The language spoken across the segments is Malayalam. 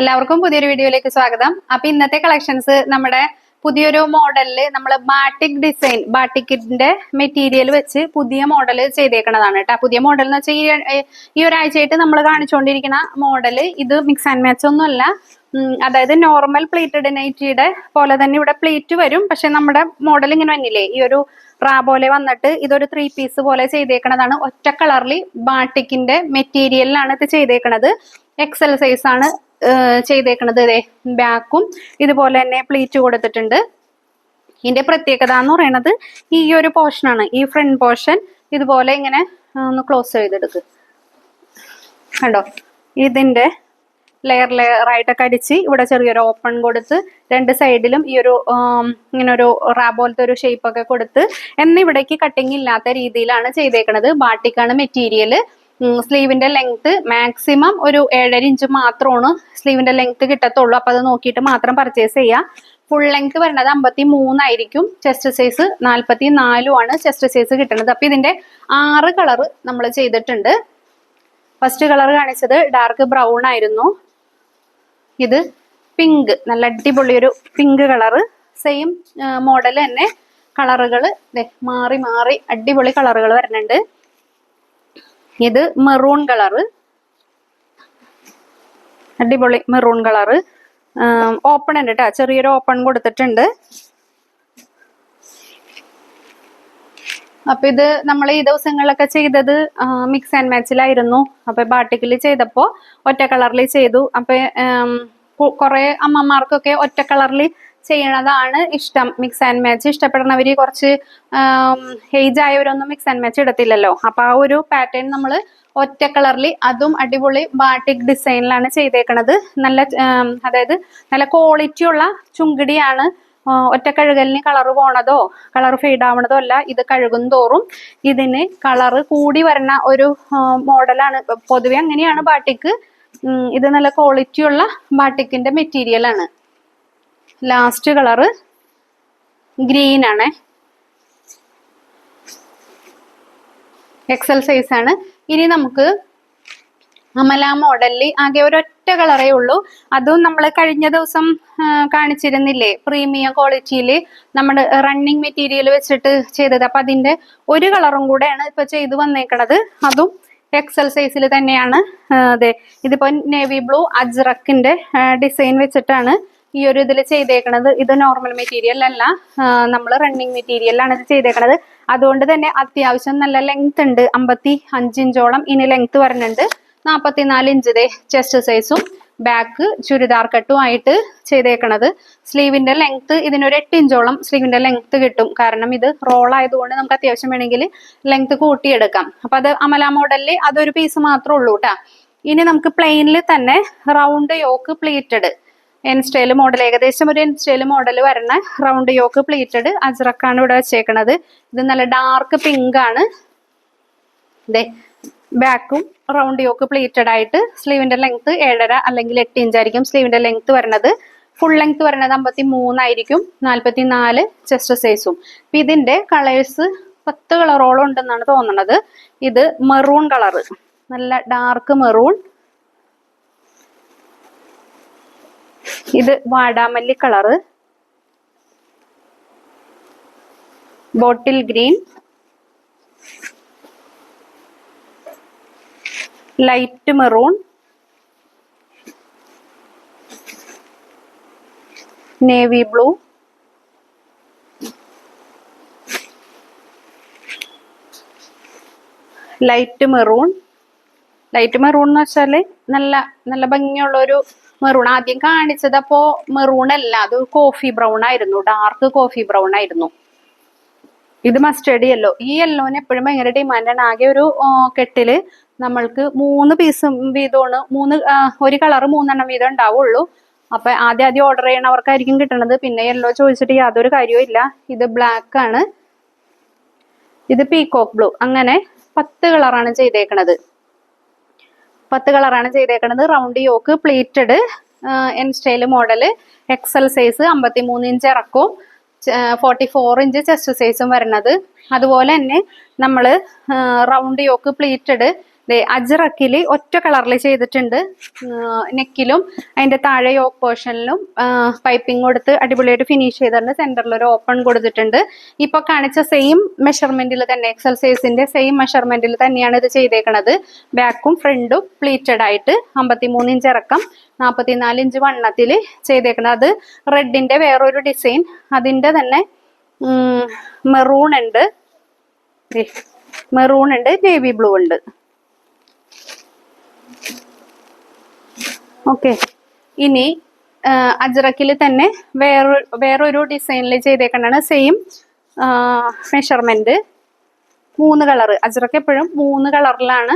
എല്ലാവർക്കും പുതിയൊരു വീഡിയോയിലേക്ക് സ്വാഗതം. അപ്പൊ ഇന്നത്തെ കളക്ഷൻസ് നമ്മുടെ പുതിയൊരു മോഡലിൽ നമ്മൾ ബാട്ടിക് ഡിസൈൻ ബാട്ടിക്കിന്റെ മെറ്റീരിയൽ വെച്ച് പുതിയ മോഡൽ ചെയ്തേക്കണതാണ് കേട്ടോ. പുതിയ മോഡൽ എന്ന് വെച്ചാൽ ഈ ഈ ഒരാഴ്ചയായിട്ട് നമ്മൾ കാണിച്ചുകൊണ്ടിരിക്കുന്ന മോഡൽ ഇത് മിക്സ് ആൻഡ് മാച്ച് ഒന്നുമല്ല. അതായത് നോർമൽ പ്ലേറ്റഡ് നൈറ്റിയുടെ പോലെ തന്നെ ഇവിടെ പ്ലേറ്റ് വരും. പക്ഷെ നമ്മുടെ മോഡൽ ഇങ്ങനെ വന്നില്ലേ ഈ ഒരു റാ പോലെ വന്നിട്ട് ഇതൊരു ത്രീ പീസ് പോലെ ചെയ്തേക്കണതാണ്. ഒറ്റ കളറിൽ ബാട്ടിക്കിന്റെ മെറ്റീരിയലിലാണ് ഇത് ചെയ്തേക്കണത്. എക്സൽ സൈസ് ആണ് ചെയ്തേക്കണത് ഇതേ ബാക്കും. ഇതുപോലെ തന്നെ പ്ലീറ്റ് കൊടുത്തിട്ടുണ്ട്. ഇതിന്റെ പ്രത്യേകത എന്ന് പറയുന്നത് ഈ ഒരു പോർഷൻ ആണ്. ഈ ഫ്രണ്ട് പോർഷൻ ഇതുപോലെ ഇങ്ങനെ ഒന്ന് ക്ലോസ് ചെയ്തെടുക്ക്. കണ്ടോ? ഇതിന്റെ ലെയർ ലെയർ ആയിട്ടൊക്കെ അടിച്ച് ഇവിടെ ചെറിയൊരു ഓപ്പൺ കൊടുത്ത് രണ്ട് സൈഡിലും ഈ ഒരു ഇങ്ങനെ ഒരു റാ പോലത്തെ ഒരു ഷേപ്പ് ഒക്കെ കൊടുത്ത് എന്നിവിടേക്ക് കട്ടിങ് ഇല്ലാത്ത രീതിയിലാണ് ചെയ്തേക്കുന്നത് ബാട്ടിക്കാണ് മെറ്റീരിയൽ സ്ലീവിന്റെ ലെങ്ത് മാക്സിമം ഒരു ഏഴര ഇഞ്ച് മാത്രമാണ് സ്ലീവിന്റെ ലെങ്ത് കിട്ടത്തുള്ളൂ. അപ്പൊ അത് നോക്കിയിട്ട് മാത്രം പർച്ചേസ് ചെയ്യുക ഫുൾ ലെങ്ത് വരുന്നത് അമ്പത്തി മൂന്നായിരിക്കും ചെസ്റ്റ് സൈസ് നാൽപ്പത്തി ആണ്. ചെസ്റ്റ് സൈസ് കിട്ടുന്നത്. അപ്പൊ ഇതിന്റെ ആറ് കളർ നമ്മൾ ചെയ്തിട്ടുണ്ട്. ഫസ്റ്റ് കളർ കാണിച്ചത് ഡാർക്ക് ബ്രൗൺ ആയിരുന്നു. ഇത് പിങ്ക് നല്ല അടിപൊളി ഒരു പിങ്ക് കളറ് സെയിം മോഡൽ തന്നെ കളറുകൾ മാറി മാറി അടിപൊളി കളറുകൾ വരുന്നുണ്ട്. ഇത് മെറൂൺ കളറ് അടിപൊളി മെറൂൺ കളറ് ഓപ്പൺ ഉണ്ട് കേട്ടോ ചെറിയൊരു ഓപ്പൺ കൊടുത്തിട്ടുണ്ട്. അപ്പൊ ഇത് നമ്മൾ ഈ ദിവസങ്ങളിലൊക്കെ ചെയ്തത് മിക്സ് ആൻഡ് മാച്ചിലായിരുന്നു അപ്പൊ ബാട്ടിക്കിൽ ചെയ്തപ്പോ ഒറ്റ കളറിൽ ചെയ്തു. അപ്പൊ കുറെ അമ്മമാർക്കൊക്കെ ഒറ്റ കളറിൽ ചെയ്യണതാണ് ഇഷ്ടം. മിക്സ് ആൻഡ് മാച്ച് ഇഷ്ടപ്പെടുന്നവർ കുറച്ച് ഏജ് ആയവരൊന്നും മിക്സ് ആൻഡ് മാച്ച് ഇടത്തില്ലല്ലോ. അപ്പൊ ആ ഒരു പാറ്റേൺ നമ്മൾ ഒറ്റ കളറിൽ അതും അടിപൊളി ബാട്ടിക് ഡിസൈനിലാണ് ചെയ്തേക്കണത്. നല്ല അതായത് നല്ല ക്വാളിറ്റി ഉള്ള ചുങ്കിടിയാണ് ഒറ്റ കഴുകലിന് കളർ പോണതോ കളർ ഫെയ്ഡ് ആവണതോ അല്ല ഇത് കഴുകും തോറും ഇതിന് കളർ കൂടി വരുന്ന ഒരു മോഡലാണ് പൊതുവെ അങ്ങനെയാണ് ബാട്ടിക്ക് ഇത് നല്ല ക്വാളിറ്റി ഉള്ള ബാട്ടിക്കിന്റെ മെറ്റീരിയൽ ആണ്. ലാസ്റ്റ് കളറ് ഗ്രീൻ ആണ്. എക്സൽ സൈസ് ആണ്. ഇനി നമുക്ക് അമല മോഡലിൽ ആകെ ഒരൊറ്റ കളറേ ഉള്ളൂ. അതും നമ്മൾ കഴിഞ്ഞ ദിവസം കാണിച്ചിരുന്നില്ലേ പ്രീമിയം ക്വാളിറ്റിയിൽ നമ്മൾ റണ്ണിങ് മെറ്റീരിയൽ വെച്ചിട്ട് ചെയ്തത്. അപ്പം അതിന്റെ ഒരു കളറും കൂടെയാണ് ഇപ്പോൾ ചെയ്ത് വന്നേക്കണത്. അതും എക്സൽ സൈസിൽ തന്നെയാണ്. അതെ. ഇതിപ്പോൾ നേവി ബ്ലൂ അജ്രക്കിന്റെ ഡിസൈൻ വെച്ചിട്ടാണ് ഈ ഒരു ഇതിൽ ചെയ്തേക്കണത് ഇത് നോർമൽ മെറ്റീരിയൽ അല്ല. നമ്മൾ റണ്ണിങ് മെറ്റീരിയലാണ് ഇത് ചെയ്തേക്കണത്. അതുകൊണ്ട് തന്നെ അത്യാവശ്യം നല്ല ലെങ്ത് ഉണ്ട്. അമ്പത്തി അഞ്ചിഞ്ചോളം ഇനി ലെങ്ത് വരുന്നുണ്ട് നാൽപ്പത്തിനാല് ദേ ചെസ്റ്റ് സൈസും ബാക്ക് ചുരിദാർ കട്ടും ആയിട്ട് ചെയ്തേക്കണത്. സ്ലീവിന്റെ ലെങ്ത് ഇതിനൊരു എട്ട് ഇഞ്ചോളം സ്ലീവിന്റെ ലെങ്ത് കിട്ടും. കാരണം ഇത് റോൾ ആയതുകൊണ്ട് നമുക്ക് അത്യാവശ്യം വേണമെങ്കിൽ ലെങ്ത് കൂട്ടിയെടുക്കാം. അപ്പൊ അത് അമല മോഡലിൽ അതൊരു പീസ് മാത്രമേ ഉള്ളൂ കേട്ടാ ഇനി നമുക്ക് പ്ലെയിനിൽ തന്നെ round yoke pleated N style model ഏകദേശം ഒരു എൻ സ്റ്റൈൽ മോഡൽ വരണ റൗണ്ട് യോക്ക് പ്ലീറ്റഡ് അജ്രക്കാണ് ഇവിടെ വെച്ചേക്കണത്. ഇത് നല്ല ഡാർക്ക് പിങ്ക് ആണ്. ദേ ബാക്കും റൗണ്ട് യോക്ക് പ്ലീറ്റഡ് ആയിട്ട് സ്ലീവിന്റെ ലെങ്ത് ഏഴര അല്ലെങ്കിൽ എട്ട് ഇഞ്ച് ആയിരിക്കും സ്ലീവിന്റെ ലെങ്ത് വരുന്നത് ഫുൾ ലെങ്ത് വരുന്നത് അമ്പത്തി മൂന്നായിരിക്കും നാൽപ്പത്തി നാല് ചെസ്റ്റ് സൈസും അപ്പൊ ഇതിന്റെ കളേഴ്സ് പത്ത് കളറോളം ഉണ്ടെന്നാണ് തോന്നുന്നത് ഇത് മെറൂൺ കളറ് നല്ല ഡാർക്ക് മെറൂൺ ഇത് വാടാമല്ലി colour. Bottle green. Light maroon. Navy blue. Light maroon. Light maroon എന്ന് വെച്ചാൽ നല്ല നല്ല ഭംഗിയുള്ള ഒരു മെറൂൺ ആദ്യം കാണിച്ചത് അപ്പോ മെറൂൺ അല്ല അത് കോഫി ബ്രൗൺ ആയിരുന്നു ഡാർക്ക് കോഫി ബ്രൗൺ ആയിരുന്നു. ഇത് മസ്റ്റേഡ് യെല്ലോ ഈ യെല്ലോന് എപ്പോഴും ഭയങ്കര ഡിമാൻഡാണ് ആകെ ഒരു കെട്ടിൽ നമ്മൾക്ക് മൂന്ന് പീസ് വീതമാണ് മൂന്ന് ഒരു കളർ മൂന്നെണ്ണം വീതം ഉണ്ടാവുള്ളൂ. അപ്പൊ ആദ്യം ആദ്യം ഓർഡർ ചെയ്യണവർക്കായിരിക്കും കിട്ടണത്. പിന്നെ യെല്ലോ ചോദിച്ചിട്ട് യാതൊരു കാര്യവും ഇല്ല. ഇത് ബ്ലാക്ക് ആണ്. ഇത് പീകോക്ക് ബ്ലൂ അങ്ങനെ പത്ത് കളറാണ് ചെയ്തേക്കണത്. പത്ത് കളറാണ് ചെയ്തേക്കുന്നത് round yoke pleated N style model XL size അമ്പത്തി മൂന്ന് ഇഞ്ച് ഇറക്കും. ഫോർട്ടി ഫോർ ഇഞ്ച് ചെസ്റ്റ് സൈസും വരുന്നത് അതുപോലെ തന്നെ നമ്മൾ റൗണ്ട് യോക്ക് പ്ലീറ്റഡ് ദേ അജ്രക്കിൽ ഒറ്റ കളറിൽ ചെയ്തിട്ടുണ്ട്. നെക്കിലും അതിന്റെ താഴെ യോക്ക് പോർഷനിലും പൈപ്പിംഗ് കൊടുത്ത് അടിപൊളിയായിട്ട് ഫിനിഷ് ചെയ്തിട്ടുണ്ട്. സെന്ററിൽ ഒരു ഓപ്പൺ കൊടുത്തിട്ടുണ്ട്. ഇപ്പോൾ കാണിച്ച സെയിം മെഷർമെന്റിൽ തന്നെ എക്സൽ സൈസിന്റെ സെയിം മെഷർമെന്റിൽ തന്നെയാണ് ഇത് ചെയ്തേക്കണത്. ബാക്കും ഫ്രണ്ടും പ്ലീറ്റഡ് ആയിട്ട് അമ്പത്തിമൂന്ന് ഇഞ്ച് ഇറക്കം നാൽപ്പത്തിനാല് ഇഞ്ച് വണ്ണത്തിൽ ചെയ്തേക്കുന്നത് അത് റെഡിന്റെ വേറൊരു ഡിസൈൻ അതിന്റെ തന്നെ മെറൂൺ ഉണ്ട്. മെറൂൺ ഉണ്ട് നേവി ബ്ലൂ ഉണ്ട്. ഓക്കെ. ഇനി അജ്രക്കിൽ തന്നെ വേറെ വേറൊരു ഡിസൈനിൽ ചെയ്തേക്കണാണ് സെയിം മെഷർമെന്റ് മൂന്ന് കളർ അജ്രക്ക് എപ്പോഴും മൂന്ന് കളറിലാണ്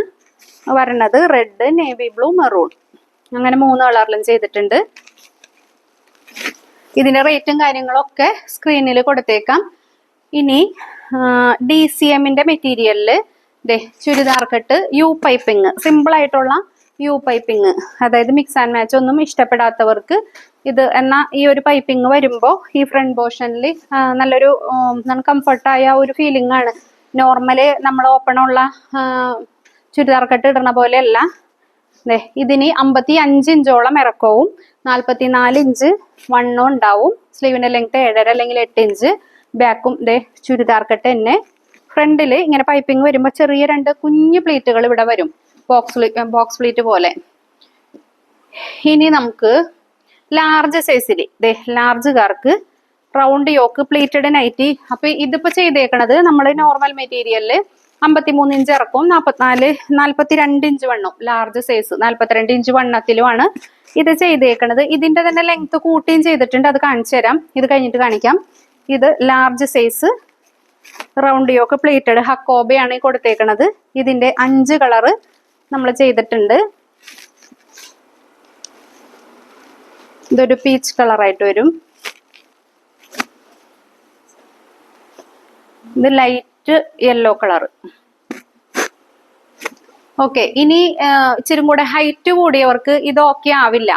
വരണത്. റെഡ് നേവി ബ്ലൂ മെറൂൺ അങ്ങനെ മൂന്ന് കളറിലും ചെയ്തിട്ടുണ്ട്. ഇതിന്റെ റേറ്റും കാര്യങ്ങളൊക്കെ സ്ക്രീനിൽ കൊടുത്തേക്കാം. ഇനി ഡി സി എമ്മിന്റെ മെറ്റീരിയലിൽ ദേ churidar cut U piping simple ആയിട്ടുള്ള യു പൈപ്പിങ് അതായത് മിക്സ് ആൻഡ് മാച്ച് ഒന്നും ഇഷ്ടപ്പെടാത്തവർക്ക് ഇത് എന്നാൽ ഈ ഒരു പൈപ്പിങ് വരുമ്പോൾ ഈ ഫ്രണ്ട് പോർഷനിൽ നല്ലൊരു കംഫർട്ടായ ഒരു ഫീലിംഗ് ആണ്. നോർമൽ നമ്മൾ ഓപ്പൺ ഉള്ള ചുരിദാർ കട്ട് ഇടുന്ന പോലെയല്ല. അതെ ഇതിന് അമ്പത്തി അഞ്ച് ഇഞ്ചോളം ഇറക്കവും നാൽപ്പത്തി നാല് ഇഞ്ച് വണ്ണവും ഉണ്ടാവും. സ്ലീവിന്റെ ലെങ്ത് ഏഴര അല്ലെങ്കിൽ എട്ട് ഇഞ്ച്. ബാക്കും ദേ ചുരിദാർ കട്ട് തന്നെ ഫ്രണ്ടിൽ ഇങ്ങനെ പൈപ്പിംഗ് വരുമ്പോൾ ചെറിയ രണ്ട് കുഞ്ഞു പ്ലേറ്റുകൾ ഇവിടെ വരും. ബോക്സ് ബോക്സ് പ്ലേറ്റ് പോലെ. ഇനി നമുക്ക് ലാർജ് സൈസിൽ ദേ ലാർജുകാർക്ക് റൗണ്ട് യോക്ക് പ്ലേറ്റഡ് നൈറ്റി അപ്പൊ ഇതിപ്പോ ചെയ്തേക്കണത് നമ്മൾ നോർമൽ മെറ്റീരിയലിൽ അമ്പത്തിമൂന്ന് ഇഞ്ച് ഇറക്കും നാൽപ്പത്തിനാല് നാൽപ്പത്തിരണ്ട് ഇഞ്ച് വണ്ണം. ലാർജ് സൈസ് നാൽപ്പത്തിരണ്ട് ഇഞ്ച് വണ്ണത്തിലുമാണ് ഇത് ചെയ്തേക്കണത്. ഇതിന്റെ തന്നെ ലെങ്ത് കൂട്ടിയും ചെയ്തിട്ടുണ്ട്. അത് കാണിച്ചു തരാം ഇത് കഴിഞ്ഞിട്ട് കാണിക്കാം. ഇത് large size round yoke pleated ഹക്കോബയാണ് കൊടുത്തേക്കണത്. ഇതിന്റെ അഞ്ച് കളറ് നമ്മൾ ചെയ്തിട്ടുണ്ട്. ഇതൊരു പീച്ച് കളറായിട്ട് വരും. ഇത് ലൈറ്റ് യെല്ലോ കളർ. ഓക്കെ ഇനി ഇച്ചിരി കൂടെ ഹൈറ്റ് കൂടിയവർക്ക് ഇത് ഓക്കെ ആവില്ല.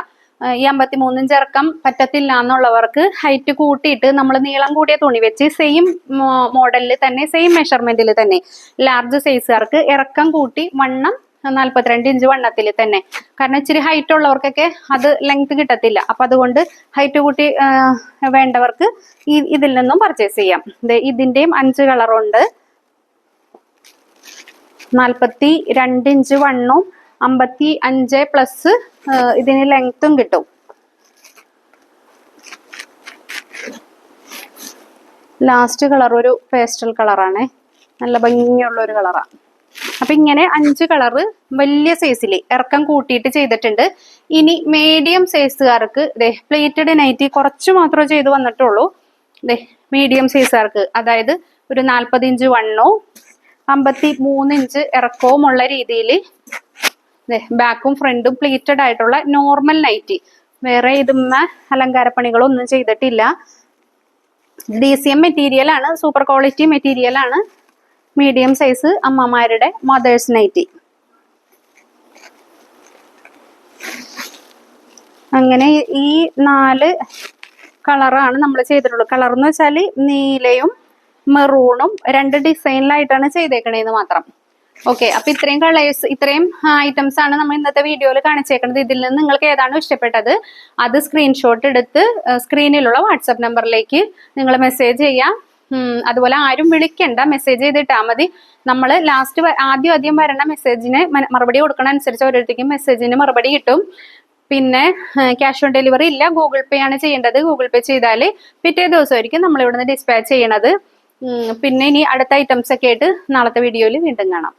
ഈ അമ്പത്തി മൂന്നിഞ്ച് ചെറുക്കം പറ്റത്തില്ല എന്നുള്ളവർക്ക് ഹൈറ്റ് കൂട്ടിയിട്ട് നമ്മൾ നീളം കൂടിയ തുണി വെച്ച് സെയിം മോഡലിൽ തന്നെ സെയിം മെഷർമെന്റിൽ തന്നെ ലാർജ് സൈസുകാർക്ക് ഇറക്കം കൂട്ടി വണ്ണം നാല്പത്തിരണ്ട് ഇഞ്ച് വണ്ണത്തിൽ തന്നെ. കാരണം ഇച്ചിരി ഹൈറ്റ് ഉള്ളവർക്കൊക്കെ അത് ലെങ്ത് കിട്ടത്തില്ല. അപ്പൊ അതുകൊണ്ട് ഹൈറ്റ് കൂട്ടി വേണ്ടവർക്ക് ഈ ഇതിൽ നിന്നും പർച്ചേസ് ചെയ്യാം. ദേ ഇതിന്റെയും അഞ്ച് കളറുണ്ട് നാൽപ്പത്തി രണ്ട് ഇഞ്ച് വണ്ണവും അമ്പത്തി അഞ്ച് പ്ലസ് ഇതിന് ലെങ്ത്തും കിട്ടും. ലാസ്റ്റ് കളർ ഒരു പേസ്റ്റൽ കളറാണ് നല്ല ഭംഗിയുള്ള ഒരു കളറാണ് അപ്പൊ ഇങ്ങനെ അഞ്ച് കളറ് വലിയ സൈസിൽ ഇറക്കം കൂട്ടിയിട്ട് ചെയ്തിട്ടുണ്ട്. ഇനി മീഡിയം സൈസുകാർക്ക് ദേ പ്ലേറ്റഡ് നൈറ്റി കുറച്ച് മാത്രമേ ചെയ്ത് വന്നിട്ടുള്ളൂ. ദേ മീഡിയം സൈസുകാർക്ക് അതായത് ഒരു നാൽപ്പത് ഇഞ്ച് അമ്പത്തി മൂന്ന് ഇഞ്ച് ഇറക്കവും ഉള്ള രീതിയിൽ ബാക്കും ഫ്രണ്ടും പ്ലീറ്റഡ് ആയിട്ടുള്ള നോർമൽ നൈറ്റി വേറെ ഇതുമ്മ അലങ്കാരപ്പണികളൊന്നും ചെയ്തിട്ടില്ല. ഡി സി എം മെറ്റീരിയൽ ആണ് സൂപ്പർ ക്വാളിറ്റി മെറ്റീരിയൽ ആണ്. മീഡിയം സൈസ് അമ്മമാരുടെ മദേഴ്സ് നൈറ്റി അങ്ങനെ ഈ നാല് കളറാണ് നമ്മൾ ചെയ്തിട്ടുള്ളത്. കളർ എന്ന് വെച്ചാൽ നീലയും മെറൂണും രണ്ട് ഡിസൈനിലായിട്ടാണ് ചെയ്തേക്കണേന്ന് മാത്രം. ഓക്കെ അപ്പൊ ഇത്രയും കളേഴ്സ് ഇത്രയും ഐറ്റംസ് ആണ് നമ്മൾ ഇന്നത്തെ വീഡിയോയിൽ കാണിച്ചേക്കുന്നത് ഇതിൽ നിന്ന് നിങ്ങൾക്ക് ഏതാണോ ഇഷ്ടപ്പെട്ടത്? അത് സ്ക്രീൻഷോട്ട് എടുത്ത് സ്ക്രീനിലുള്ള വാട്സപ്പ് നമ്പറിലേക്ക് നിങ്ങൾ മെസ്സേജ് ചെയ്യാം. അതുപോലെ ആരും വിളിക്കണ്ട. മെസ്സേജ് ചെയ്തിട്ടാ മതി. നമ്മൾ ലാസ്റ്റ് ആദ്യം ആദ്യം വരണ മെസ്സേജിന് മറുപടി കൊടുക്കണ അനുസരിച്ച് ഓരോരുത്തർക്കും മെസ്സേജിന് മറുപടി കിട്ടും. പിന്നെ ക്യാഷ് ഓൺ ഡെലിവറി ഇല്ല. ഗൂഗിൾ പേ ആണ് ചെയ്യേണ്ടത്. ഗൂഗിൾ പേ ചെയ്താൽ പിറ്റേ ദിവസമായിരിക്കും നമ്മൾ ഇവിടുന്ന് ഡിസ്പാച്ച് ചെയ്യണത്. പിന്നെ ഇനി അടുത്ത ഐറ്റംസ് ഒക്കെ ആയിട്ട് നാളത്തെ വീഡിയോയിൽ വീണ്ടും കാണാം.